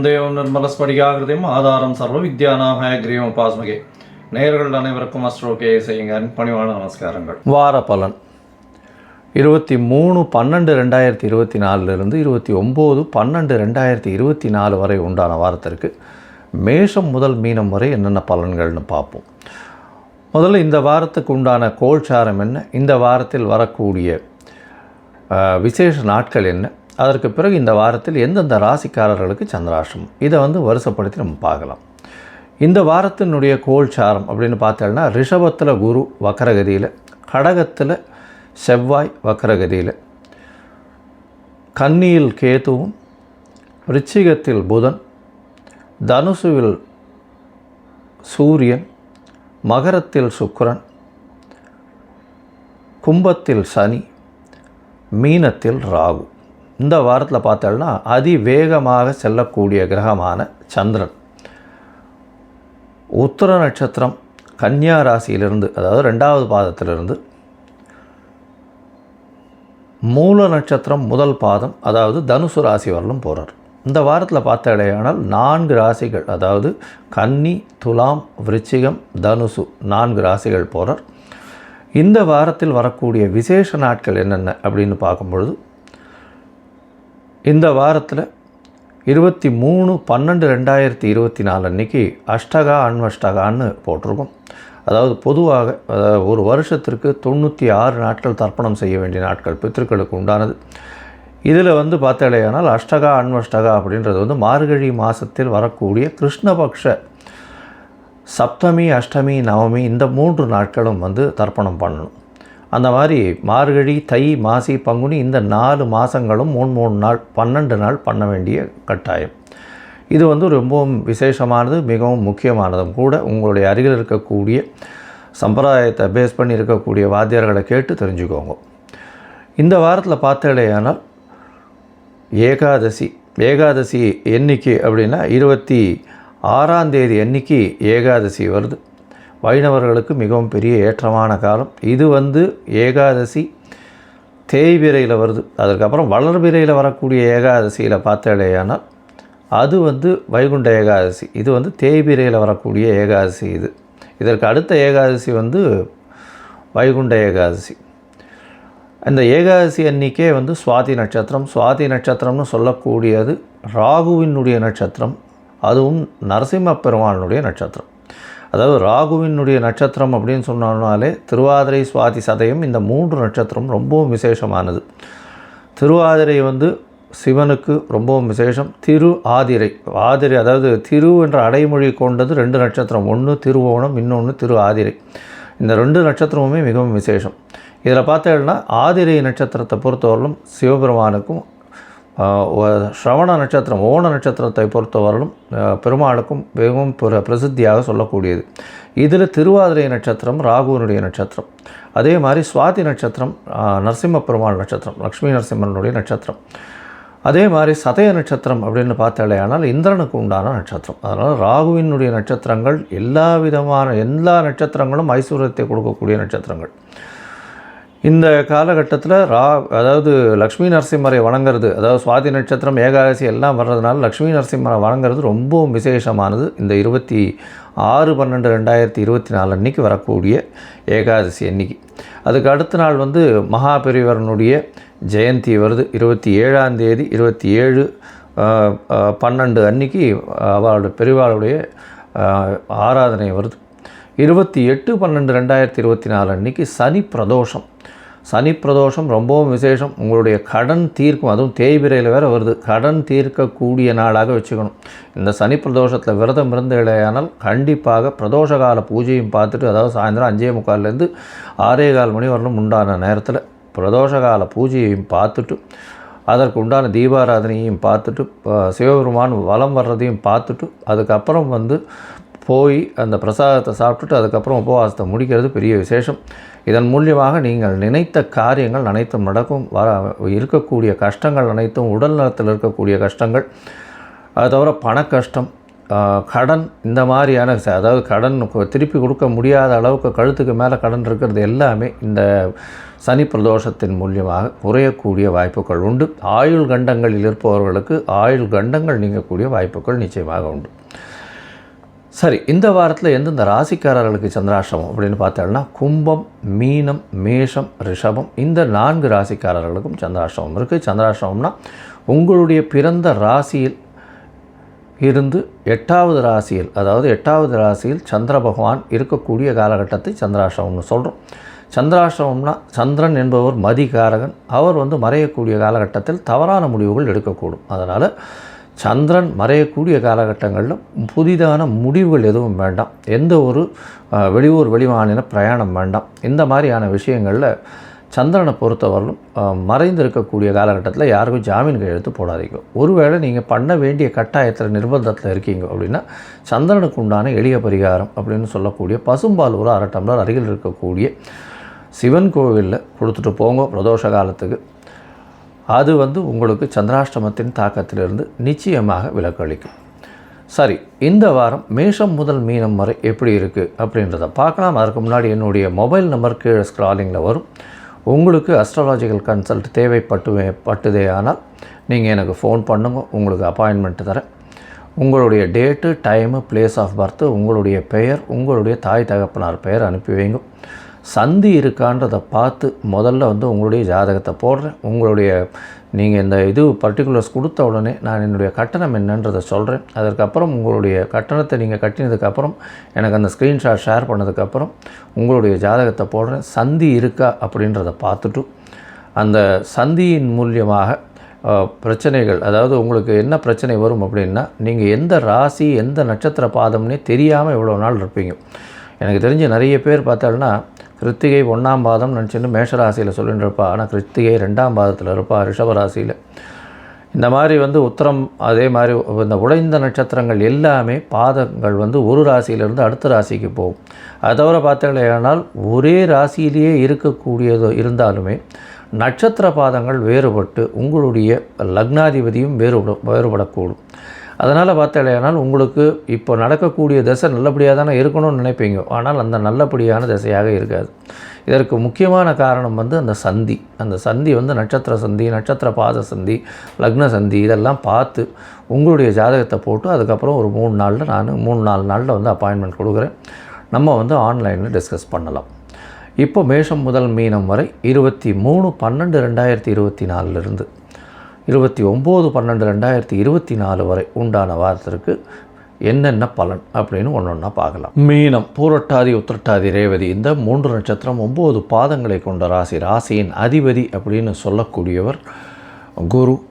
ஞானானந்தமயம் தேவம் நிர்மலஸ்படிகாகிருதியும் ஆதாரம் சர்வ வித்யானாக கிரீவம் பாஸ்மகே நேர்கள் அனைவருக்கும் அஸ்ட்ரோகே செய்யுங்க. பணிவான நமஸ்காரங்கள். வார பலன். இருபத்தி மூணு பன்னெண்டு ரெண்டாயிரத்தி இருபத்தி நாலுலேருந்து இருபத்தி ஒம்பது பன்னெண்டு ரெண்டாயிரத்தி இருபத்தி நாலு வரை உண்டான வாரத்திற்கு மேஷம் முதல் மீனம் வரை என்னென்ன பலன்கள்னு பார்ப்போம். முதல்ல இந்த வாரத்துக்கு உண்டான கோல்சாரம் என்ன? இந்த வாரத்தில் வரக்கூடிய விசேஷ நாட்கள் என்ன? அதற்கு பிறகு இந்த வாரத்தில் எந்தெந்த ராசிக்காரர்களுக்கு சந்திராஷ்டிரமம் இதை வந்து வருஷப்படுத்தி நம்ம பார்க்கலாம். இந்த வாரத்தினுடைய கோல்சாரம் அப்படின்னு பார்த்தோம்னா ரிஷபத்தில் குரு வக்கரகதியில் கடகத்தில் செவ்வாய் வக்கரகதியில் கன்னியில் கேதுவும் ரிச்சிகத்தில் புதன் தனுசுவில் சூரியன் மகரத்தில் சுக்கரன் கும்பத்தில் சனி மீனத்தில் ராகு. இந்த வாரத்தில் பார்த்தோம்னா அதிவேகமாக செல்லக்கூடிய கிரகமான சந்திரன். உத்தர நட்சத்திரம் கன்னியா ராசியிலிருந்து அதாவது ரெண்டாவது பாதத்திலிருந்து மூல நட்சத்திரம் முதல் பாதம் அதாவது தனுசு ராசி வரலும் போகிறார் இந்த வாரத்தில் பார்த்த இடையானால் நான்கு ராசிகள் அதாவது கன்னி துலாம் விருச்சிகம் தனுசு நான்கு ராசிகள் போகிறார் இந்த வாரத்தில் வரக்கூடிய விசேஷ நாட்கள் என்னென்ன அப்படின்னு பார்க்கும்பொழுது இந்த வாரத்தில் இருபத்தி மூணு பன்னெண்டு ரெண்டாயிரத்தி இருபத்தி நாலு அன்றைக்கி அஷ்டகா அன்வஷ்டகான்னு போட்டிருக்கோம். அதாவது பொதுவாக அதாவது ஒரு வருஷத்திற்கு தொண்ணூற்றி ஆறு நாட்கள் தர்ப்பணம் செய்ய வேண்டிய நாட்கள் பித்திருக்களுக்கு உண்டானது. இதில் வந்து பார்த்தாலேயானால் அஷ்டகா அன்வஷ்டகா அப்படின்றது வந்து மார்கழி மாதத்தில் வரக்கூடிய கிருஷ்ணபக்ஷ சப்தமி அஷ்டமி நவமி இந்த மூன்று நாட்களும் வந்து தர்ப்பணம் பண்ணணும். அந்த மாதிரி மார்கழி தை மாசி பங்குனி இந்த நாலு மாதங்களும் மூணு மூணு நாள் பன்னெண்டு நாள் பண்ண வேண்டிய கட்டாயம். இது வந்து ரொம்பவும் விசேஷமானது மிகவும் முக்கியமானதும் கூட உங்களுடைய அருகில் இருக்கக்கூடிய சம்பிரதாயத்தை பேஸ் பண்ணி இருக்கக்கூடிய வாத்தியார்களை கேட்டு தெரிஞ்சுக்கோங்க. இந்த வாரத்தில் பார்த்தாலேயானால் ஏகாதசி ஏகாதசி எண்ணிக்கை அப்படின்னா இருபத்தி ஆறாம் தேதி அன்னைக்கு ஏகாதசி வருது. வைணவர்களுக்கு மிகவும் பெரிய ஏற்றமான காலம். இது வந்து ஏகாதசி தேய்பிரையில் வருது. அதற்கப்புறம் வளர்பிரையில் வரக்கூடிய ஏகாதசியில் பார்த்தாலேயானால் அது வந்து வைகுண்ட ஏகாதசி. இது வந்து தேய்பிரையில் வரக்கூடிய ஏகாதசி இது. இதற்கு அடுத்த ஏகாதசி வந்து வைகுண்ட ஏகாதசி. அந்த ஏகாதசி அன்னிக்கே வந்து சுவாதி நட்சத்திரம். சுவாதி நட்சத்திரம்னு சொல்லக்கூடியது ராகுவினுடைய நட்சத்திரம். அதுவும் நரசிம்ம பெருமானுடைய நட்சத்திரம். அதாவது ராகுவினுடைய நட்சத்திரம் அப்படின்னு சொன்னாலே திருவாதிரை சுவாதி சதயம் இந்த மூன்று நட்சத்திரம் ரொம்பவும் விசேஷமானது. திருவாதிரை வந்து சிவனுக்கு ரொம்பவும் விசேஷம். திரு ஆதிரை. ஆதிரை அதாவது திரு என்ற அடைமொழி கொண்டது ரெண்டு நட்சத்திரம். ஒன்று திருவோணம் இன்னொன்று திரு ஆதிரை. இந்த ரெண்டு நட்சத்திரமுமே மிகவும் விசேஷம். இதில் பார்த்தேன்னா ஆதிரை நட்சத்திரத்தை பொறுத்தவரையிலும் சிவபெருமானுக்கும் ஸ்ரவண நட்சத்திரம் ஓண நட்சத்திரத்தை பொறுத்தவரையிலும் பெருமாளுக்கும் மிகவும் பிரசித்தியாக சொல்லக்கூடியது. இதில் திருவாதிரை நட்சத்திரம் ராகுவனுடைய நட்சத்திரம். அதே மாதிரி சுவாதி நட்சத்திரம் நரசிம்ம பெருமாள் நட்சத்திரம் லக்ஷ்மி நரசிம்மனுடைய நட்சத்திரம். அதே மாதிரி சதய நட்சத்திரம் அப்படின்னு பார்த்தாலேயானால் இந்திரனுக்கு உண்டான நட்சத்திரம். அதனால் ராகுவினுடைய நட்சத்திரங்கள் எல்லா விதமான எல்லா நட்சத்திரங்களும் ஐஸ்வர்யத்தை கொடுக்கக்கூடிய நட்சத்திரங்கள். இந்த காலகட்டத்தில் ரா அதாவது லக்ஷ்மி நரசிம்மரை வணங்குறது அதாவது சுவாதி நட்சத்திரம் ஏகாதசி எல்லாம் வர்றதுனால லக்ஷ்மி நரசிம்மரை வணங்குறது ரொம்பவும் விசேஷமானது. இந்த இருபத்தி ஆறு பன்னெண்டு ரெண்டாயிரத்தி இருபத்தி நாலு அன்னைக்கு வரக்கூடிய ஏகாதசி அன்னைக்கு. அதுக்கு அடுத்த நாள் வந்து மகாபெரிவரனுடைய ஜெயந்தி வருது. இருபத்தி ஏழாம் தேதி இருபத்தி ஏழு பன்னெண்டு அன்னைக்கு அவளுடைய பெரிவாளுடைய ஆராதனை வருது. இருபத்தி எட்டு பன்னெண்டு ரெண்டாயிரத்தி இருபத்தி நாலு அன்னைக்கு சனி பிரதோஷம். சனி பிரதோஷம் ரொம்பவும் விசேஷம். உங்களுடைய கடன் தீர்க்கும் அதுவும் தேய்பிரையில் வேறு வருது. கடன் தீர்க்கக்கூடிய நாளாக வச்சுக்கணும். இந்த சனி பிரதோஷத்தில் விரதம் இருந்து இடையானால் கண்டிப்பாக பிரதோஷ கால பூஜையும் பார்த்துட்டு அதாவது சாயந்தரம் அஞ்சே முக்கால்லேருந்து ஆறே கால் மணி வரலும் உண்டான நேரத்தில் பிரதோஷ கால பூஜையையும் பார்த்துட்டு அதற்கு உண்டான தீபாராதனையும் பார்த்துட்டு சிவபெருமான் வலம் வர்றதையும் பார்த்துட்டு அதுக்கப்புறம் வந்து போய் அந்த பிரசாதத்தை சாப்பிட்டுட்டு அதுக்கப்புறம் உபவாசத்தை முடிக்கிறது பெரிய விசேஷம். இதன் மூலியமாக நீங்கள் நினைத்த காரியங்கள் அனைத்தும் நடக்கும் வர இருக்கக்கூடிய கஷ்டங்கள் அனைத்தும் உடல் நலத்தில் இருக்கக்கூடிய கஷ்டங்கள் அது தவிர பண கஷ்டம் கடன் இந்த மாதிரியான அதாவது கடன் திருப்பி கொடுக்க முடியாத அளவுக்கு கழுத்துக்கு மேலே கடன் இருக்கிறது எல்லாமே இந்த சனி பிரதோஷத்தின் மூலியமாக குறையக்கூடிய வாய்ப்புகள் உண்டு. ஆயுள் கண்டங்களில் இருப்பவர்களுக்கு ஆயுள் கண்டங்கள் நீங்கக்கூடிய வாய்ப்புகள் நிச்சயமாக உண்டு. சரி இந்த வாரத்தில் எந்தெந்த ராசிக்காரர்களுக்கு சந்திராஷ்டமம் அப்படின்னு பார்த்தோம்னா கும்பம் மீனம் மேஷம் ரிஷபம் இந்த நான்கு ராசிக்காரர்களுக்கும் சந்திராஷ்டமம் இருக்குது சந்திராஷ்டமம்னா உங்களுடைய பிறந்த ராசியில் இருந்து எட்டாவது ராசியில் அதாவது எட்டாவது ராசியில் சந்திர பகவான் இருக்கக்கூடிய காலகட்டத்தை சந்திராஷ்டமம்னு சொல்கிறோம் சந்திராஷ்டமம்னா சந்திரன் என்பவர் மதிகாரகன். அவர் வந்து மறையக்கூடிய காலகட்டத்தில் தவறான முடிவுகள் எடுக்கக்கூடும். அதனால் சந்திரன் மறையக்கூடிய காலகட்டங்களில் புதிதான முடிவுகள் எதுவும் வேண்டாம். எந்த ஒரு வெளியூர் வெளிமாநில பிரயாணம் வேண்டாம். இந்த மாதிரியான விஷயங்களில் சந்திரனை பொறுத்தவரையிலும் மறைந்து மறைந்திருக்கக்கூடிய காலகட்டத்தில் யாருக்கும் ஜாமீன் கையெழுத்து போடாதீங்க. ஒருவேளை நீங்கள் பண்ண வேண்டிய கட்டாயத்தில் நிர்பந்தத்தில் இருக்கீங்க அப்படின்னா சந்திரனுக்கு உண்டான எளிய பரிகாரம் அப்படின்னு சொல்லக்கூடிய பசும்பால் ஒரு அரை டம்ளர் அருகில் இருக்கக்கூடிய சிவன் கோவிலில் கொடுத்துட்டு போங்க பிரதோஷ காலத்துக்கு. அது வந்து உங்களுக்கு சந்திராஷ்டமத்தின் தாக்கத்திலிருந்து நிச்சயமாக விலக்களிக்கும். சரி இந்த வாரம் மேஷம் முதல் மீனம் வரை எப்படி இருக்குது அப்படின்றத பார்க்கலாம். அதற்கு முன்னாடி என்னுடைய மொபைல் நம்பர் கீழே ஸ்க்ராலிங்கில் வரும். உங்களுக்கு அஸ்ட்ராலாஜிக்கல் கன்சல்ட் தேவைப்பட்டு பட்டுதே ஆனால் நீங்கள் எனக்கு ஃபோன் பண்ணுங்க உங்களுக்கு அப்பாயின்மெண்ட் தரேன். உங்களுடைய date time place of birth உங்களுடைய பெயர் உங்களுடைய தாய் தகப்பனார் பெயர் அனுப்பி வைங்க. சந்தி இருக்கான்றதை பார்த்து முதல்ல வந்து உங்களுடைய ஜாதகத்தை போடுறேன். உங்களுடைய நீங்கள் இந்த இது பர்டிகுலர்ஸ் கொடுத்த உடனே நான் என்னுடைய கட்டணம் என்னன்றதை சொல்கிறேன் அதற்கப்புறம் உங்களுடைய கட்டணத்தை நீங்கள் கட்டினதுக்கப்புறம் எனக்கு அந்த ஸ்க்ரீன்ஷாட் ஷேர் பண்ணதுக்கப்புறம் உங்களுடைய ஜாதகத்தை போடுறேன். சந்தி இருக்கா அப்படின்றத பார்த்துட்டு அந்த சந்தியின் மூலியமாக பிரச்சனைகள் அதாவது உங்களுக்கு என்ன பிரச்சனை வரும் அப்படின்னா நீங்கள் எந்த ராசி எந்த நட்சத்திர பாதம்னே தெரியாமல் இவ்வளோ நாள் இருப்பீங்க. எனக்கு தெரிஞ்ச நிறைய பேர் பார்த்தாலும்னா கிருத்திகை ஒன்றாம் பாதம் நினச்சின்னு மேஷராசியில் சொல்லிட்டு இருப்பா ஆனால் கிருத்திகை ரெண்டாம் பாதத்தில் இருப்பாள் ரிஷபராசியில். இந்த மாதிரி வந்து உத்தரம் அதே மாதிரி இந்த உடைந்த நட்சத்திரங்கள் எல்லாமே பாதங்கள் வந்து ஒரு ராசியிலிருந்து அடுத்த ராசிக்கு போகும். அதை தவிர பார்த்தீங்கன்னா ஒரே ராசியிலேயே இருக்கக்கூடியது இருந்தாலுமே நட்சத்திர பாதங்கள் வேறுபட்டு உங்களுடைய லக்னாதிபதியும் வேறுபட வேறுபடக்கூடும். அதனால் பார்த்தாலேனால் உங்களுக்கு இப்போ நடக்கக்கூடிய தசை நல்லபடியாக தானே இருக்கணும்னு நினைப்பீங்க. ஆனால் அந்த நல்லபடியான திசையாக இருக்காது. இதற்கு முக்கியமான காரணம் வந்து அந்த சந்தி. அந்த சந்தி வந்து நட்சத்திர சந்தி நட்சத்திர பாத சந்தி லக்ன சந்தி இதெல்லாம் பார்த்து உங்களுடைய ஜாதகத்தை போட்டு அதுக்கப்புறம் ஒரு மூணு நாளில் நான் மூணு நாலு நாளில் வந்து அப்பாயின்மெண்ட் கொடுக்குறேன். நம்ம வந்து ஆன்லைனில் டிஸ்கஸ் பண்ணலாம். இப்போ மேஷம் முதல் மீனம் வரை இருபத்தி மூணு பன்னெண்டு ரெண்டாயிரத்தி இருபத்தி நாலுலேருந்து இருபத்தி ஒம்பது பன்னெண்டு ரெண்டாயிரத்தி இருபத்தி நாலு வரை உண்டான வாரத்திற்கு என்னென்ன பலன் அப்படின்னு ஒன்று ஒன்றா பார்க்கலாம். மீனம் பூரட்டாதி உத்திரட்டாதி ரேவதி இந்த மூன்று நட்சத்திரம் ஒம்பது பாதங்களை கொண்ட ராசி. ராசியின் அதிபதி அப்படின்னு சொல்லக்கூடியவர் குரு.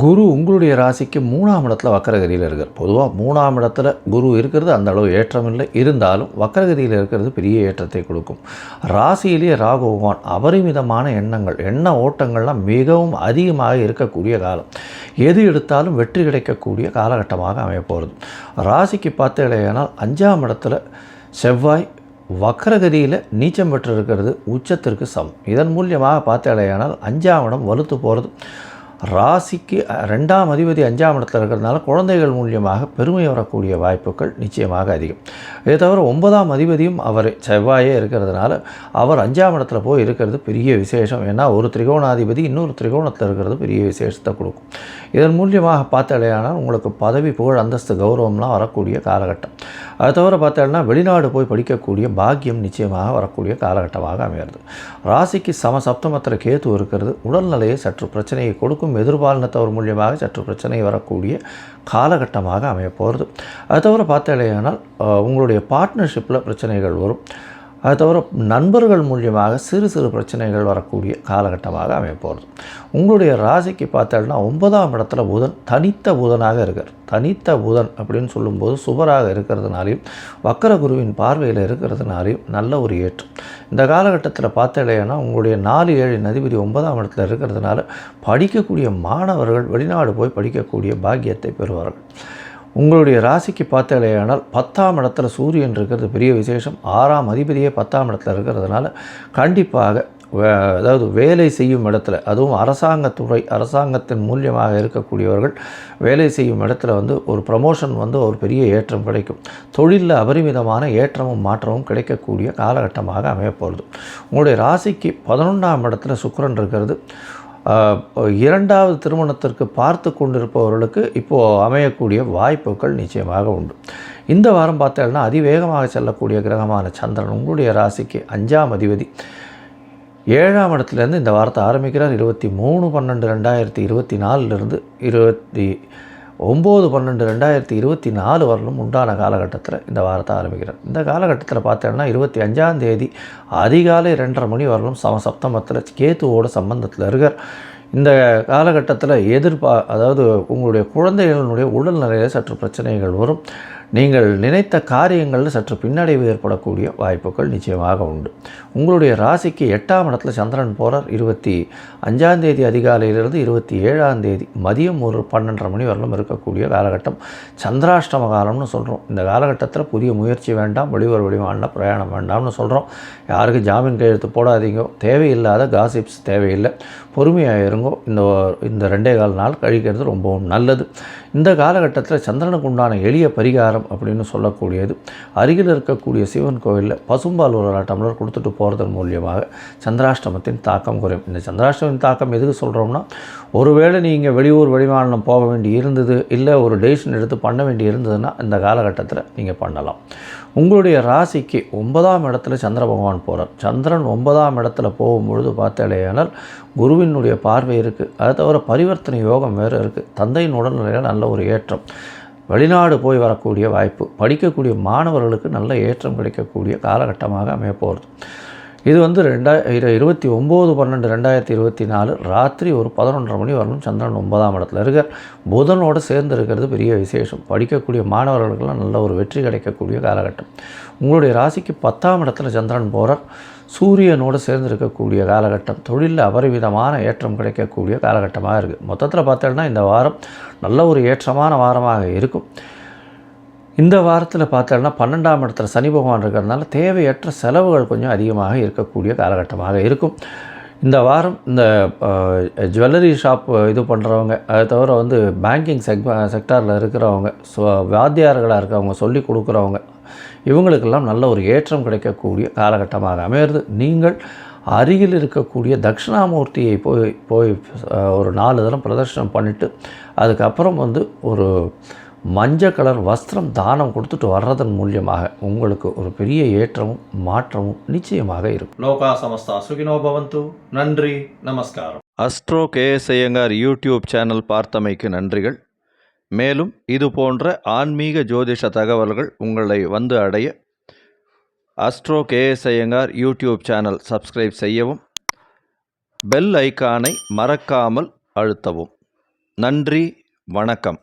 குரு உங்களுடைய ராசிக்கு மூணாம் இடத்துல வக்கரகதியில் இருக்கார். பொதுவாக மூணாம் இடத்துல குரு இருக்கிறது அந்த அளவு ஏற்றம் இல்லை இருந்தாலும் வக்கரகதியில் இருக்கிறது பெரிய ஏற்றத்தை கொடுக்கும். ராசியிலேயே ராகு பகவான் அபரிமிதமான எண்ணங்கள் எண்ண ஓட்டங்கள்லாம் மிகவும் அதிகமாக இருக்கக்கூடிய காலம். எது எடுத்தாலும் வெற்றி கிடைக்கக்கூடிய காலகட்டமாக அமையப்போகிறது ராசிக்கு பார்த்து இல்லையானால் அஞ்சாம் இடத்துல செவ்வாய் வக்கரகதியில் நீச்சம் பெற்றிருக்கிறது உச்சத்திற்கு சமம். இதன் மூலியமாக பார்த்தேடையானால் அஞ்சாம் இடம் வலுத்து போகிறது ராசிக்கு ரெண்டாம் அதிபதி அஞ்சாம் இடத்துல இருக்கிறதுனால குழந்தைகள் மூலியமாக பெருமை வரக்கூடிய வாய்ப்புகள் நிச்சயமாக அதிகம். இதை தவிர ஒன்பதாம் அதிபதியும் அவர் செவ்வாயே இருக்கிறதுனால அவர் அஞ்சாம் இடத்துல போய் இருக்கிறது பெரிய விசேஷம். ஏன்னா ஒரு திரிகோணாதிபதி இன்னொரு திரிகோணத்தில் இருக்கிறது பெரிய விசேஷத்தை கொடுக்கும். இதன் மூலியமாக பார்த்தாலேயானால் உங்களுக்கு பதவி புகழ் அந்தஸ்து கௌரவம்லாம் வரக்கூடிய காலகட்டம். அது தவிர பார்த்தாலும்னா வெளிநாடு போய் படிக்கக்கூடிய பாக்கியம் நிச்சயமாக வரக்கூடிய காலகட்டமாக அமைகிறது. ராசிக்கு சம சப்தமத்திர கேத்து இருக்கிறது. உடல்நிலையை சற்று பிரச்சனையை கொடுக்கும். எதிர்பாலினத்தவர் மூலியமாக சற்று பிரச்சனை வரக்கூடிய காலகட்டமாக அமையப்போகிறது. அது தவிர பார்த்தாலேயானால் உங்களுடைய பார்ட்னர்ஷிப்பில் பிரச்சனைகள் வரும். அது தவிர நண்பர்கள் மூலியமாக சிறு சிறு பிரச்சனைகள் வரக்கூடிய காலகட்டமாக அமைய போகிறது உங்களுடைய ராசிக்கு பார்த்தோம்னா ஒன்பதாம் இடத்துல புதன் தனித்த புதனாக இருக்கார். தனித்த புதன் அப்படின்னு சொல்லும்போது சுபராக இருக்கிறதுனாலையும் வக்கர குருவின் பார்வையில் இருக்கிறதுனாலையும் நல்ல ஒரு ஏற்றம். இந்த காலகட்டத்தில் பார்த்தலைன்னா உங்களுடைய நாலு ஏழு அதிபதி ஒன்பதாம் இடத்துல இருக்கிறதுனால படிக்கக்கூடிய மாணவர்கள் வெளிநாடு போய் படிக்கக்கூடிய பாக்கியத்தை பெறுவார்கள். உங்களுடைய ராசிக்கு பார்த்தாலேயானால் பத்தாம் இடத்துல சூரியன் இருக்கிறது பெரிய விசேஷம். ஆறாம் அதிபதியே பத்தாம் இடத்துல இருக்கிறதுனால கண்டிப்பாக அதாவது வேலை செய்யும் இடத்துல அதுவும் அரசாங்கத்துறை அரசாங்கத்தின் மூலியமாக இருக்கக்கூடியவர்கள் வேலை செய்யும் இடத்துல வந்து ஒரு ப்ரமோஷன் வந்து ஒரு பெரிய ஏற்றம் கிடைக்கும். தொழிலில் அபரிமிதமான ஏற்றமும் மாற்றமும் கிடைக்கக்கூடிய காலகட்டமாக அமையப்போகிறது உங்களுடைய ராசிக்கு பதினொன்றாம் இடத்துல சுக்கரன் இருக்கிறது. இரண்டாவது திருமணத்திற்கு பார்த்து கொண்டிருப்பவர்களுக்கு இப்போது அமையக்கூடிய வாய்ப்புகள் நிச்சயமாக உண்டு. இந்த வாரம் பார்த்தீங்கன்னா அதிவேகமாக செல்லக்கூடிய கிரகமான சந்திரன் உங்களுடைய ராசிக்கு அஞ்சாம் அதிபதி. ஏழாம் இடத்துலேருந்து இந்த வாரத்தை ஆரம்பிக்கிறார். இருபத்தி மூணு பன்னெண்டு ரெண்டாயிரத்தி இருபத்தி நாலுலேருந்து இருபத்தி ஒம்பது பன்னெண்டு ரெண்டாயிரத்தி இருபத்தி நாலு வரலும் உண்டான காலகட்டத்தில் இந்த வாரத்தை ஆரம்பிக்கிறார். இந்த காலகட்டத்தில் பார்த்தோன்னா இருபத்தி அஞ்சாம் தேதி அதிகாலை ரெண்டரை மணி வரலும் சம சப்தமத்தில் கேத்துவோட சம்பந்தத்தில் இருக்கார். இந்த காலகட்டத்தில் எதிர்பா அதாவது உங்களுடைய குழந்தைகளினுடைய உடல்நிலையில் சற்று பிரச்சனைகள் வரும். நீங்கள் நினைத்த காரியங்களில் சற்று பின்னடைவு ஏற்படக்கூடிய வாய்ப்புகள் நிச்சயமாக உண்டு. உங்களுடைய ராசிக்கு எட்டாம் இடத்துல சந்திரன் போகிறார் இருபத்தி அஞ்சாம் தேதி அதிகாலையிலிருந்து இருபத்தி ஏழாம் தேதி மதியம் ஒரு பன்னெண்டரை மணி வரலும் இருக்கக்கூடிய காலகட்டம். சந்திராஷ்டம காலம்னு சொல்கிறோம் இந்த காலகட்டத்தில் புதிய முயற்சி வேண்டாம் வெளியூர் வெளிமாநில பிரயாணம் வேண்டாம்னு சொல்கிறோம் யாருக்கும் ஜாமீன் கையெழுத்து போடாதீங்க. தேவையில்லாத காசிப்ஸ் தேவையில்லை. பொறுமையாக இருங்கோ இந்த இந்த ரெண்டே கால் நாள் கழிக்கிறது ரொம்பவும் நல்லது. இந்த காலகட்டத்தில் சந்திரனுக்கு உண்டான எளிய பரிகாரம் அப்படின்னு சொல்லக்கூடியது. அருகில் இருக்கக்கூடிய சிவன் கோயிலில் பசும்பால் ஒரு டம்ளர் கொடுத்துட்டு போகிறதன் மூலியமாக சந்திராஷ்டமத்தின் தாக்கம் குறையும். இந்த சந்திராஷ்டமத்தின் தாக்கம் எதுக்கு சொல்கிறோம்னா ஒருவேளை நீங்கள் வெளியூர் வெளிமாநிலம் போக வேண்டி இருந்தது இல்லை ஒரு டெசிஷன் எடுத்து பண்ண வேண்டி இருந்ததுன்னா இந்த காலகட்டத்தில் நீங்கள் பண்ணலாம். உங்களுடைய ராசிக்கு ஒன்பதாம் இடத்துல சந்திர பகவான் போகிறார் சந்திரன் ஒன்பதாம் இடத்துல போகும்பொழுது பார்த்தாலேயானால் குருவினுடைய பார்வை இருக்குது அது தவிர பரிவர்த்தனை யோகம் வேறு இருக்குது தந்தையின் உடல்நிலையில் நல்ல ஒரு ஏற்றம். வெளிநாடு போய் வரக்கூடிய வாய்ப்பு. படிக்கக்கூடிய மாணவர்களுக்கு நல்ல ஏற்றம் கிடைக்கக்கூடிய காலகட்டமாக அமைய போகிறது இது வந்து ரெண்டாய இருபத்தி ஒம்பது பன்னெண்டு ரெண்டாயிரத்தி இருபத்தி நாலு ராத்திரி ஒரு பதினொன்றரை மணி வரணும் சந்திரன் ஒன்பதாம் இடத்துல இருக்கார். புதனோடு சேர்ந்து இருக்கிறது பெரிய விசேஷம். படிக்கக்கூடிய மாணவர்களுக்கெல்லாம் நல்ல ஒரு வெற்றி கிடைக்கக்கூடிய காலகட்டம். உங்களுடைய ராசிக்கு பத்தாம் இடத்துல சந்திரன் போகிறார் சூரியனோடு சேர்ந்து இருக்கக்கூடிய காலகட்டம். தொழிலில் அபரிவிதமான ஏற்றம் கிடைக்கக்கூடிய காலகட்டமாக இருக்குது மொத்தத்தில் பார்த்தோன்னா இந்த வாரம் நல்ல ஒரு ஏற்றமான வாரமாக இருக்கும். இந்த வாரத்தில் பார்த்தோம்னா பன்னெண்டாம் இடத்துல சனி பகவான் இருக்கிறதுனால தேவையற்ற செலவுகள் கொஞ்சம் அதிகமாக இருக்கக்கூடிய காலகட்டமாக இருக்கும். இந்த வாரம் இந்த ஜுவல்லரி ஷாப் இது பண்ணுறவங்க அதை தவிர வந்து பேங்கிங் செக் செக்டாரில் இருக்கிறவங்க ஸோ வாத்தியார்களாக இருக்கிறவங்க சொல்லி கொடுக்குறவங்க இவங்களுக்கெல்லாம் நல்ல ஒரு ஏற்றம் கிடைக்கக்கூடிய காலகட்டமாக அமையிறது. நீங்கள் அருகில் இருக்கக்கூடிய தட்சிணாமூர்த்தியை போய் போய் ஒரு நாலு தரம் பிரதர்ஷனம் பண்ணிவிட்டு அதுக்கப்புறம் வந்து ஒரு மஞ்சள் கலர் வஸ்திரம் தானம் கொடுத்துட்டு வர்றதன் மூலியமாக உங்களுக்கு ஒரு பெரிய ஏற்றமும் மாற்றமும் நிச்சயமாக இருக்கும். லோகா சமஸ்தா சுகினோ பவந்து. நன்றி நமஸ்காரம். Astro KS Iyengar YouTube channel பார்த்தமைக்கு நன்றிகள். மேலும் இது போன்ற ஆன்மீக ஜோதிஷ தகவல்கள் உங்களை வந்து அடைய astro KS Iyengar YouTube channel subscribe செய்யவும் பெல் ஐகானை மறக்காமல் அழுத்தவும். நன்றி வணக்கம்.